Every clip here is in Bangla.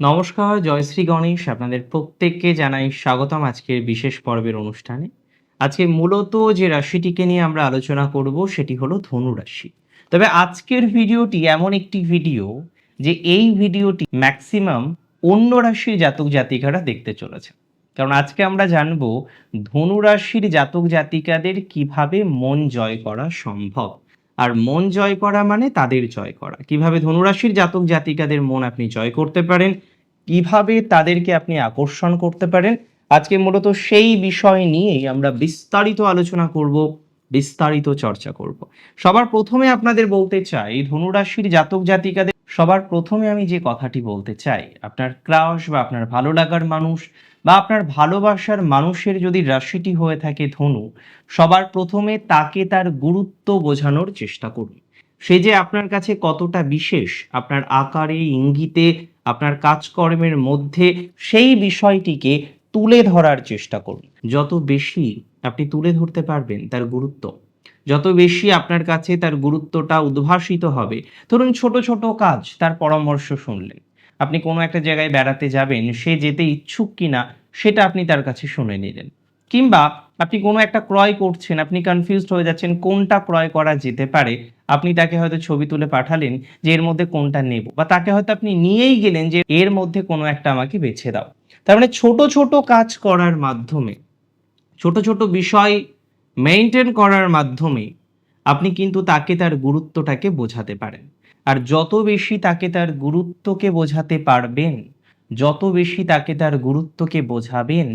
নমস্কার জয়শ্রী গণেশ আপনাদের প্রত্যেককে জানাই স্বাগতম আজকের বিশেষ পর্বের অনুষ্ঠানে। আজকে মূলত যে রাশিটিকে নিয়ে আমরা আলোচনা করব সেটি হলো ধনু রাশি। তবে আজকের ভিডিওটি এমন একটি ভিডিও যে এই ভিডিওটি ম্যাক্সিমাম অন্য রাশির জাতক জাতিকারা দেখতে চলেছে। কারণ আজকে আমরা জানব ধনু রাশির জাতক জাতিকাদের কীভাবে মন জয় করা সম্ভব। আর মন জয় করা মানে তাদের জয় করা। কীভাবে ধনুরাশির জাতক জাতিকাদের মন আপনি জয় করতে পারেন কীভাবে তাদেরকে আপনি আকর্ষণ করতে পারেন? আজকে মূলত সেই বিষয় নিয়েই আমরা বিস্তারিত আলোচনা করব, বিস্তারিত চর্চা করব। সবার প্রথমে আপনাদের বলতে চাই, ধনুরাশির জাতক জাতিকাদের, সবার প্রথমে আমি যে কথাটি বলতে চাই, আপনার ক্রাশ বা আপনার ভালো লাগার মানুষ বা আপনার ভালোবাসার মানুষের যদি রাশিটি হয়ে থাকে ধনু, সবার প্রথমে তাকে তার গুরুত্ব বোঝানোর চেষ্টা করুন। সে যে আপনার কাছে কতটা বিশেষ, আপনার আকারে, ইঙ্গিতে আপনার কাজকর্মের মধ্যে সেই বিষয়টিকে তুলে ধরার চেষ্টা করুন। যত বেশি আপনি তুলে ধরতে পারবেন তার গুরুত্ব, যত বেশি আপনার কাছে তার গুরুত্বটা উদ্ভাসিত হবে, ধরুন ছোট ছোট কাজ, তার পরামর্শ শুনলেন। আপনি কোনো একটা জায়গায় বেড়াতে যাবেন, সে যেতে ইচ্ছুক কিনা, সেটা আপনি তার কাছে শুনে নিলেন। কিংবা আপনি কোনো একটা ক্রয় করছেন, আপনি কনফিউজড হয়ে যাচ্ছেন, কোনটা ক্রয় করা যেতে পারে আপনি তাকে হয়তো ছবি তুলে পাঠালেন যে এর মধ্যে কোনটা নেব বা তাকে হয়তো আপনি নিয়েই গেলেন যে এর মধ্যে কোনো একটা আমাকে বেছে দাও। তার মানে ছোট ছোট কাজ করার মাধ্যমে, ছোট ছোট বিষয় মেনটেন করার মাধ্যমে আপনি কিন্তু তাকে তার গুরুত্বটাকে বোঝাতে পারেন। আর যত বেশি তাকে তার গুরুত্বকে বোঝাতে পারবেন, যত বেশি তাকে তার গুরুত্বকে বোঝাবেন,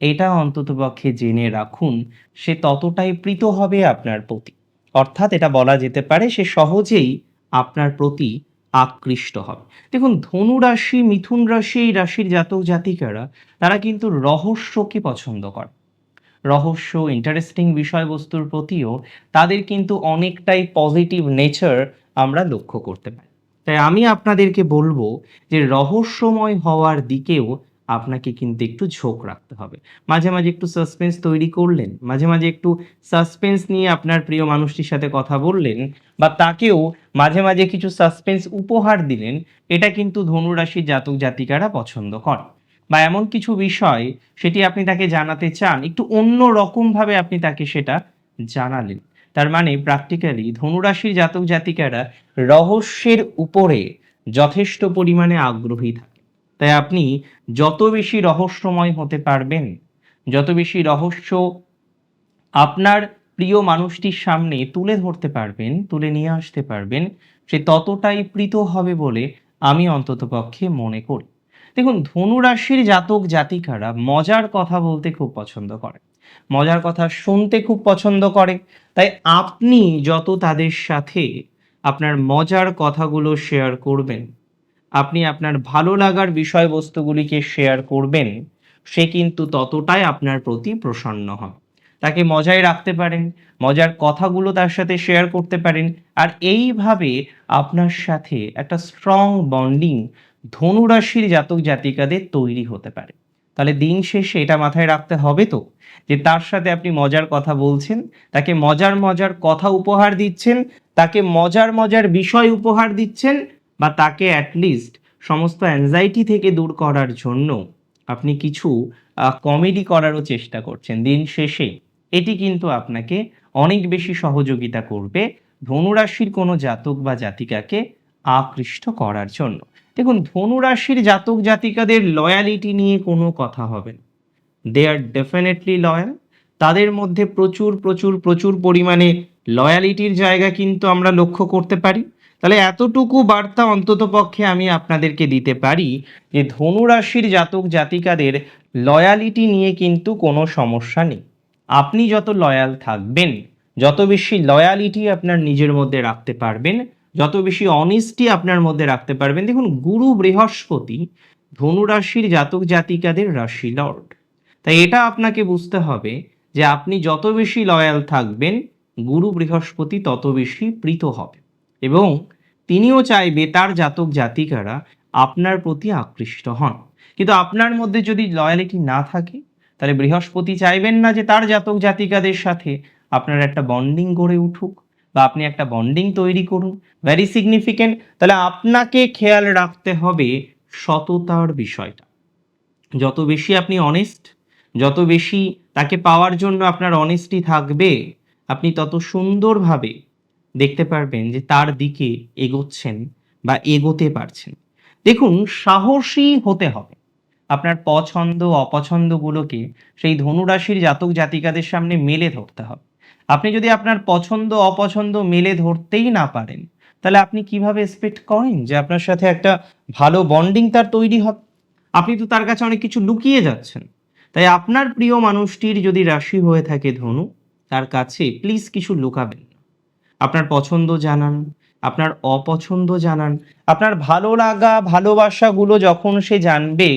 এটা অন্ততপক্ষে জেনে রাখুন, সে ততটাই প্রীত হবে আপনার প্রতি। অর্থাৎ এটা বলা যেতে পারে সে সহজেই আপনার প্রতি আকৃষ্ট হবে। দেখুন, ধনু রাশি, মিথুন রাশি, এই রাশির জাতক জাতিকারা, তারা কিন্তু রহস্যকে পছন্দ করে। রহস্য ইন্টারেস্টিং বিষয়বস্তুর প্রতিও তাদের কিন্তু অনেকটাই পজিটিভ নেচার আমরা লক্ষ্য করতে পারি। তাই আমি আপনাদেরকে বলব যে রহস্যময় হওয়ার দিকেও আপনাকে কিন্তু একটু ঝোঁক রাখতে হবে। মাঝে মাঝে একটু সাসপেন্স তৈরি করলেন, মাঝে মাঝে একটু সাসপেন্স নিয়ে আপনার প্রিয় মানুষটির সাথে কথা বললেন বা তাকেও মাঝে মাঝে কিছু সাসপেন্স উপহার দিলেন, এটা কিন্তু ধনুরাশির জাতক জাতিকারা পছন্দ করে বা এমন কিছু বিষয় সেটি আপনি তাকে জানাতে চান, একটু অন্য রকমভাবে আপনি তাকে সেটা জানালেন। তার মানে প্র্যাকটিক্যালি ধনুরাশির জাতক জাতিকারা রহস্যের উপরে যথেষ্ট পরিমাণে আগ্রহী থাকে তাই আপনি যত বেশি রহস্যময় হতে পারবেন, যত বেশি রহস্য আপনার প্রিয় মানুষটির সামনে তুলে ধরতে পারবেন, তুলে নিয়ে আসতে পারবেন, সে ততটাই প্রীত হবে বলে আমি অন্ততপক্ষে মনে করি। দেখুন ধনু রাশির জাতক জাতিকারা মজার কথা বলতে খুব পছন্দ করে। মজার কথা শুনতে খুব পছন্দ করে। তাই আপনি যত তাদের সাথে আপনার মজার কথাগুলো শেয়ার করবেন আপনি আপনার ভালো লাগার বিষয়বস্তুগুলিকে শেয়ার করবেন, সে কিন্তু ততটাই আপনার প্রতি প্রসন্ন হয় তাকে মজায় রাখতে পারেন, মজার কথাগুলো তার সাথে শেয়ার করতে পারেন, আর এইভাবে আপনার সাথে একটা স্ট্রং বন্ডিং ধনুরাশির জাতক জাতিকাদের তৈরি হতে পারে। তাহলে দিন শেষে এটা মাথায় রাখতে হবে তো, যে তার সাথে আপনি মজার কথা বলছেন, তাকে মজার মজার কথা উপহার দিচ্ছেন, তাকে মজার মজার বিষয় উপহার দিচ্ছেন বা তাকে অ্যাটলিস্ট সমস্ত অ্যাংজাইটি থেকে দূর করার জন্য আপনি কিছু কমেডি করারও চেষ্টা করছেন দিন শেষে। এটি কিন্তু আপনাকে অনেক বেশি সহযোগিতা করবে ধনুরাশির কোনো জাতক বা জাতিকাকে আকৃষ্ট করার জন্য। দেখুন, ধনুরাশির জাতক জাতিকাদের লয়ালিটি নিয়ে কোনো কথা হবে না। দে আর ডেফিনেটলি লয়াল তাদের মধ্যে প্রচুর প্রচুর প্রচুর পরিমাণে লয়ালিটির জায়গা কিন্তু আমরা লক্ষ্য করতে পারি। তাহলে এতটুকু বার্তা অন্তত পক্ষে আমি আপনাদেরকে দিতে পারি যে ধনুরাশির জাতক জাতিকাদের লয়ালিটি নিয়ে কিন্তু কোনো সমস্যা নেই। আপনি যত লয়াল থাকবেন, যত বেশি লয়ালিটি আপনার নিজের মধ্যে রাখতে পারবেন, যত বেশি অনেস্টি আপনার মধ্যে রাখতে পারবেন, দেখুন গুরু বৃহস্পতি ধনুরাশির জাতক জাতিকাদের রাশি লর্ড তাই এটা আপনাকে বুঝতে হবে যে আপনি যত বেশি লয়াল থাকবেন, গুরু বৃহস্পতি তত বেশি প্রীত হবে। এবং তিনিও চাইবে তার জাতক জাতিকারা আপনার প্রতি আকৃষ্ট হন। কিন্তু আপনার মধ্যে যদি লয়ালিটি না থাকে, তাহলে বৃহস্পতি চাইবেন না যে তার জাতক জাতিকাদের সাথে আপনার একটা বন্ডিং গড়ে উঠুক বা আপনি একটা বন্ডিং তৈরি করুন। ভ্যারি সিগনিফিকেন্ট তাহলে আপনাকে খেয়াল রাখতে হবে সততার বিষয়টা। যত বেশি আপনি অনেস্ট যত বেশি তাকে পাওয়ার জন্য আপনার অনেস্টি থাকবে, আপনি তত সুন্দরভাবে দেখতে পারবেন যে তার দিকে এগোচ্ছেন বা এগোতে পারছেন। দেখুন, সাহসী হতে হবে। আপনার পছন্দ, অপছন্দগুলোকে সেই ধনুরাশির জাতক জাতিকাদের সামনে মেলে ধরতে হবে। আপনি যদি আপনার পছন্দ, অপছন্দ মেলে ধরতেই না পারেন, তাহলে আপনি কীভাবে এক্সপেক্ট করেন যে আপনার সাথে একটা ভালো বন্ডিং তার তৈরি হবে? আপনি তো তার কাছে অনেক কিছু লুকিয়ে যাচ্ছেন। তাই আপনার প্রিয় মানুষটির যদি রাশি হয়ে থাকে ধনু, তার কাছে প্লিজ কিছু লুকাবেন। আপনার পছন্দ জানান, আপনার অপছন্দ জানান, আপনার ভালো লাগা, ভালোবাসাগুলো যখন সে জানবে,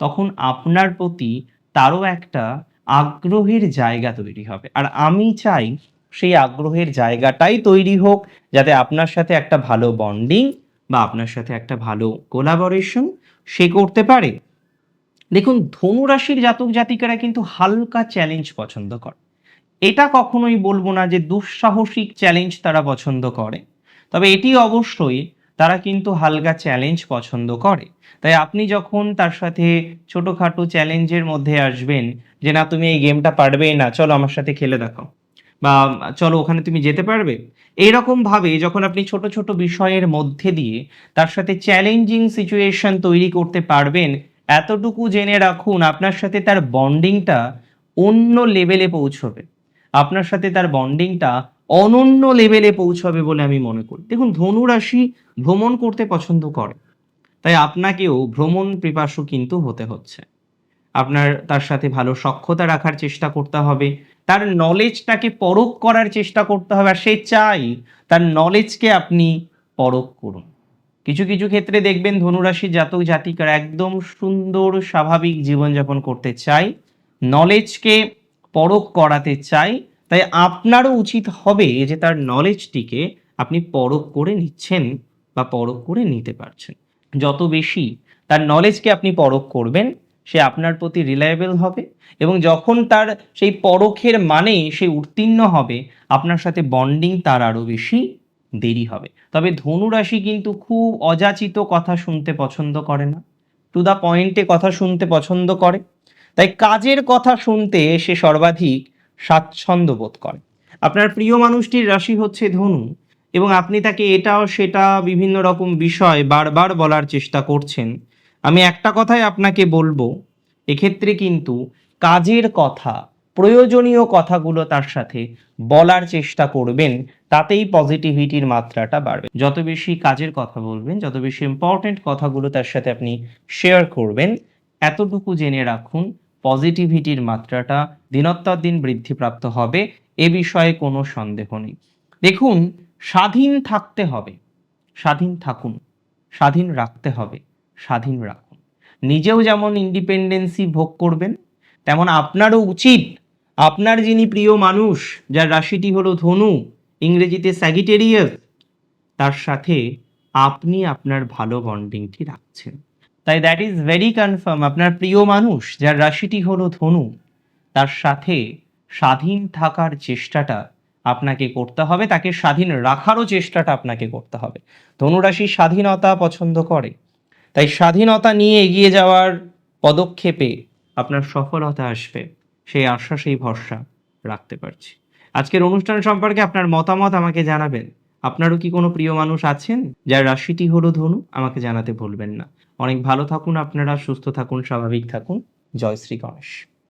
তখন আপনার প্রতি তারও একটা আগ্রহের জায়গা তৈরি হবে। আর আমি চাই সেই আগ্রহের জায়গাটাই তৈরি হোক, যাতে আপনার সাথে একটা ভালো বন্ডিং বা আপনার সাথে একটা ভালো কোলাবরেশন সে করতে পারে। দেখুন, ধনুরাশির জাতক জাতিকারা কিন্তু হালকা চ্যালেঞ্জ পছন্দ করে। এটা কখনোই বলব না যে দুঃসাহসিক চ্যালেঞ্জ তারা পছন্দ করে। তবে এটি অবশ্যই তারা কিন্তু হালকা চ্যালেঞ্জ পছন্দ করে। তাই আপনি যখন তার সাথে ছোটোখাটো চ্যালেঞ্জের মধ্যে আসবেন যে, না, তুমি এই গেমটা পারবেই না, চলো আমার সাথে খেলে দেখাও। বা, চলো, ওখানে তুমি যেতে পারবে? এইরকম ভাবে যখন আপনি ছোট ছোট বিষয়ের মধ্যে দিয়ে তার সাথে চ্যালেঞ্জিং সিচুয়েশন তৈরি করতে পারবেন, এতটুকু জেনে রাখুন আপনার সাথে তার বন্ডিংটা অন্য লেভেলে পৌঁছবে। আপনার সাথে তার বন্ডিংটা অনন্য লেভেলে পৌঁছবে বলে আমি মনে করি। দেখুন ধনুরাশি ভ্রমণ করতে পছন্দ করে। তাই আপনাকেও ভ্রমণ পিপাসু কিন্তু হতে হচ্ছে। আপনার, তার সাথে ভালো সক্ষতা রাখার চেষ্টা করতে হবে। তার নলেজটাকে পরখ করার চেষ্টা করতে হবে। আর সে চাই তার নলেজকে আপনি পরখ করুন। কিছু কিছু ক্ষেত্রে দেখবেন ধনুরাশি জাতক জাতিকারা একদম সুন্দর স্বাভাবিক জীবনযাপন করতে চাই নলেজকে পরখ করাতে চাই, তাই আপনারও উচিত হবে যে তার নলেজটিকে আপনি পরখ করে নিচ্ছেন বা পরখ করে নিতে পারছেন। যত বেশি তার নলেজকে আপনি পরখ করবেন, সে আপনার প্রতি রিলায়েবল হবে এবং যখন তার সেই পরখের মানে সে উত্তীর্ণ হবে, আপনার সাথে বন্ডিং তার আরও বেশি দেরি হবে। তবে ধনুরাশি কিন্তু খুব অযাচিত কথা শুনতে পছন্দ করে না। টু দ্য পয়েন্টে কথা শুনতে পছন্দ করে। তাই কাজের কথা শুনতে সে সর্বাধিক স্বাচ্ছন্দ্য বোধ করে। আপনার প্রিয় মানুষটির রাশি হচ্ছে ধনু এবং আপনি তাকে এটাও সেটা বিভিন্ন রকম বিষয় বারবার বলার চেষ্টা করছেন। আমি একটা কথাই আপনাকে বলব, এক্ষেত্রে কিন্তু কাজের কথা, প্রয়োজনীয় কথাগুলো তার সাথে বলার চেষ্টা করবেন, তাতেই পজিটিভিটির মাত্রাটা বাড়বে। যত বেশি কাজের কথা বলবেন, যত বেশি ইম্পর্টেন্ট কথাগুলো তার সাথে আপনি শেয়ার করবেন, এতটুকু জেনে রাখুন পজিটিভিটির মাত্রাটা দিনোত্তর দিন বৃদ্ধিপ্রাপ্ত হবে, এ বিষয়ে কোনো সন্দেহ নেই। দেখুন, স্বাধীন থাকতে হবে, স্বাধীন থাকুন, স্বাধীন রাখতে হবে, স্বাধীন রাখুন। নিজেও যেমন ইন্ডিপেন্ডেন্সি ভোগ করবেন, তেমন আপনারও উচিত, আপনার যিনি প্রিয় মানুষ, যার রাশিটি হলো ধনু, ইংরেজিতে স্যাগিটেরিয়াস, তার সাথে আপনি আপনার ভালো বন্ডিংটি রাখছেন। তাই দ্যাট ইজ ভেরি কনফার্ম আপনার প্রিয় মানুষ, যার রাশিটি হলো ধনু, তার সাথে স্বাধীন থাকার চেষ্টাটা আপনাকে করতে হবে, তাকে স্বাধীন রাখারও চেষ্টাটা আপনাকে করতে হবে। ধনুরাশি স্বাধীনতা পছন্দ করে, তাই স্বাধীনতা নিয়ে এগিয়ে যাওয়ার পদক্ষেপে আপনার সফলতা আসবে, সেই আশা সেই ভরসা রাখতে পারছি। আজকের অনুষ্ঠান সম্পর্কে আপনার মতামত আমাকে জানাবেন। আপনারও কি কোনো প্রিয় মানুষ আছেন? যার রাশিটি হলো ধনু, আমাকে জানাতে ভুলবেন না। অনেক ভালো থাকুন আপনারা, সুস্থ থাকুন, স্বাভাবিক থাকুন। জয় শ্রী গণেশ।